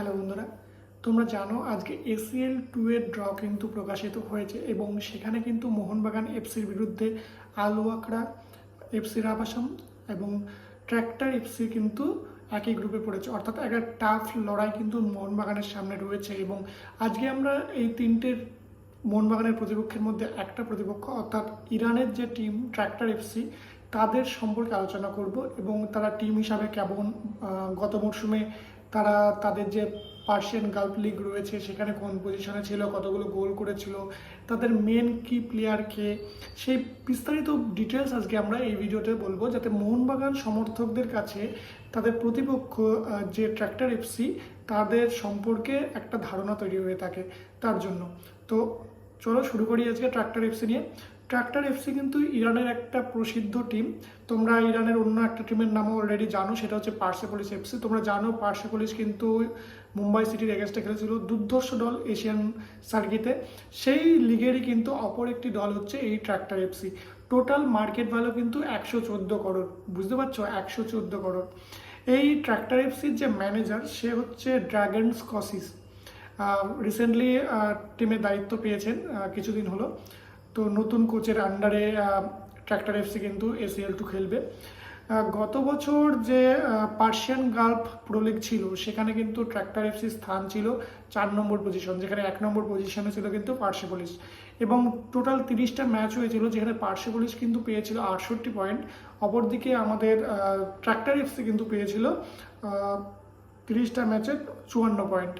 Hello বন্ধুরা, তোমরা জানো আজকে এসিএল টু এর ড্র কিন্তু প্রকাশিত হয়েছে এবং সেখানে কিন্তু মোহনবাগান এফসির বিরুদ্ধে আলুয়াকড়া এফসির রাবাসাম এবং ট্র্যাক্টর এফসি কিন্তু একই গ্রুপে পড়েছে। অর্থাৎ একটা টাফ লড়াই কিন্তু মোহনবাগানের সামনে রয়েছে এবং আজকে আমরা এই তিনটের মোহনবাগানের প্রতিপক্ষের মধ্যে একটা প্রতিপক্ষ, অর্থাৎ ইরানের যে টিম ট্র্যাক্টর এফসি তাদের সম্পর্কে আলোচনা করব এবং তারা টিম হিসাবে কেমন গত মরশুমে তারা তাদের যে পার্সিয়ান গাল্ফ লিগ রয়েছে, সেখানে কোন পজিশনে ছিল, কতগুলো গোল করেছিল, তাদের মেন কি প্লেয়ার কে, সেই বিস্তারিত ডিটেলস আজকে আমরা এই ভিডিওতে বলব, যাতে মোহনবাগান সমর্থকদের কাছে তাদের প্রতিপক্ষ যে ট্র্যাক্টর এফসি তাদের সম্পর্কে একটা ধারণা তৈরি হয়ে থাকে, তার জন্য। তো চলো শুরু করি আজকে ট্র্যাক্টর এফসি নিয়ে। ট্র্যাক্টর এফসি কিন্তু ইরানের একটা প্রসিদ্ধ টিম তোমরা ইরানের অন্য একটা টিমের নামও অলরেডি জানো, সেটা হচ্ছে পার্সেপোলিস এফসি তোমরা জানো পার্সেপোলিস কিন্তু মুম্বাই সিটির এগেনস্টে খেলেছিল দুর্ধর্ষ দল এশিয়ান সার্কিটে সেই লিগেরই কিন্তু অপর একটি দল হচ্ছে এই tractor FC total market value কিন্তু একশো চোদ্দ করোড়। বুঝতে পারছ? একশো চোদ্দ করোড়। এই ট্র্যাক্টর এফসির যে ম্যানেজার সে হচ্ছে ড্রাগন স্কসিস রিসেন্টলি টিমের দায়িত্ব পেয়েছেন কিছুদিন হলো। তো নতুন কোচের আন্ডারে ট্র্যাক্টর এফসি কিন্তু এসিএল টু খেলবে। গত বছর যে পার্সিয়ান গাল্ফ প্রো ছিল, সেখানে কিন্তু ট্র্যাক্টর এফসির স্থান ছিল চার নম্বর পজিশন যেখানে এক নম্বর পজিশনে ছিল কিন্তু পার্সেপোলিস এবং টোটাল তিরিশটা ম্যাচ হয়েছিল, যেখানে পার্সেপোলিস কিন্তু পেয়েছিল আটষট্টি পয়েন্ট অপরদিকে আমাদের ট্র্যাক্টর এফসি কিন্তু পেয়েছিল তিরিশটা ম্যাচে চুয়ান্ন পয়েন্ট।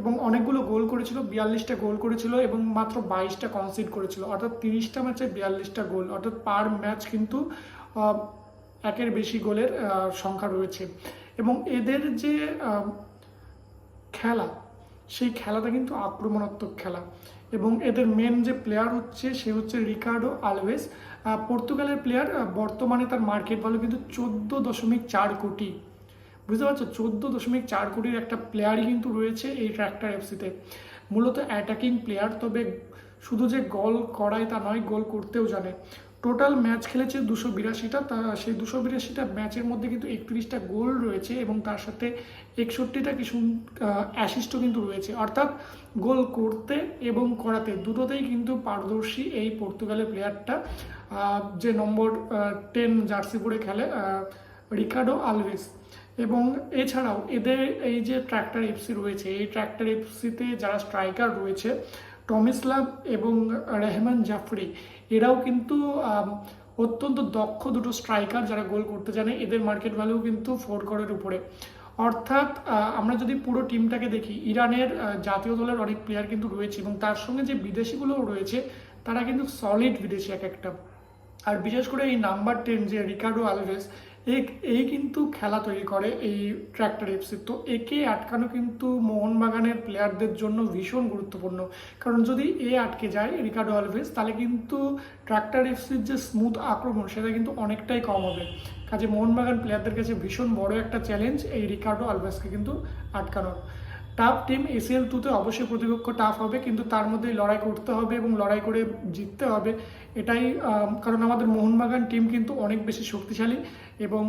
এবং অনেকগুলো গোল করেছিল, বিয়াল্লিশটা গোল করেছিল এবং মাত্র বাইশটা কনসিড করেছিল। অর্থাৎ তিরিশটা ম্যাচে বিয়াল্লিশটা গোল। অর্থাৎ পার ম্যাচ কিন্তু একের বেশি গোলের সংখ্যা রয়েছে। এবং এদের যে খেলা, সেই খেলাটা কিন্তু আক্রমণাত্মক খেলা। এবং এদের মেন যে প্লেয়ার হচ্ছে, সে হচ্ছে রিকার্ডো আলভেস। পর্তুগালের প্লেয়ার বর্তমানে তার মার্কেট ভ্যালু কিন্তু চোদ্দ দশমিক চার কোটি। বুঝতে পারছ? চোদ্দ দশমিক চার কোটির একটা প্লেয়ারই কিন্তু রয়েছে এই ট্র্যাক্টর এফসিতে মূলত অ্যাটাকিং প্লেয়ার তবে শুধু যে গোল করায় তা নয় গোল করতেও জানে। টোটাল ম্যাচ খেলেছে দুশো বিরাশিটা, তা সেই দুশো বিরাশিটা ম্যাচের মধ্যে কিন্তু একত্রিশটা গোল রয়েছে এবং তার সাথে একষট্টিটা কিছু অ্যাসিস্টও কিন্তু রয়েছে। অর্থাৎ গোল করতে এবং করাতে দুটোতেই কিন্তু পারদর্শী এই পর্তুগালের প্লেয়ারটা যে নম্বর টেন জার্সি পরে খেলে রিকার্ডো আলভেস। এবং এছাড়াও এদের এই যে ট্র্যাক্টর এফসি রয়েছে, এই ট্র্যাক্টর এফসিতে যারা স্ট্রাইকার রয়েছে টমিসলাভ এবং রেহমান জাফরি এরাও কিন্তু অত্যন্ত দক্ষ দুটো স্ট্রাইকার যারা গোল করতে জানে, এদের মার্কেট ভ্যালু কিন্তু ফোর করের উপরে। অর্থাৎ আমরা যদি পুরো টিমটাকে দেখি, ইরানের জাতীয় দলের অনেক প্লেয়ার কিন্তু রয়েছে এবং তার সঙ্গে যে বিদেশিগুলোও রয়েছে, তারা কিন্তু সলিড বিদেশি এক একটা। আর বিশেষ করে এই নাম্বার টেন যে রিকার্ডো আলভেস এই এই কিন্তু খেলা তৈরি করে, এই ট্র্যাক্টর এফসি তো একে আটকানো কিন্তু মোহনবাগানের প্লেয়ারদের জন্য ভীষণ গুরুত্বপূর্ণ। কারণ যদি এ আটকে যায়, রিকার্ডো আলভেস, তাহলে কিন্তু ট্র্যাক্টর এফসির যে স্মুথ আক্রমণ, সেটা কিন্তু অনেকটাই কম হবে। কাজে মোহনবাগান প্লেয়ারদের কাছে ভীষণ বড় একটা চ্যালেঞ্জ এই রিকার্ডো আলভেসকে কিন্তু আটকানোর। টাফ টিম এসিএল টুতে অবশ্যই প্রতিপক্ষ টাফ হবে, কিন্তু তার মধ্যেই লড়াই করতে হবে এবং লড়াই করে জিততে হবে। এটাই কারণ আমাদের মোহনবাগান টিম কিন্তু অনেক বেশি শক্তিশালী এবং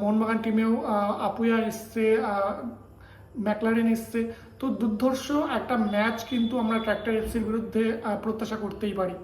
মোহনবাগান টিমেও আপুয়া এসছে ম্যাকলারেন এসছে। তো দুর্ধর্ষ একটা ম্যাচ কিন্তু আমরা ট্র্যাক্টর এফসির বিরুদ্ধে প্রত্যাশা করতেই পারি।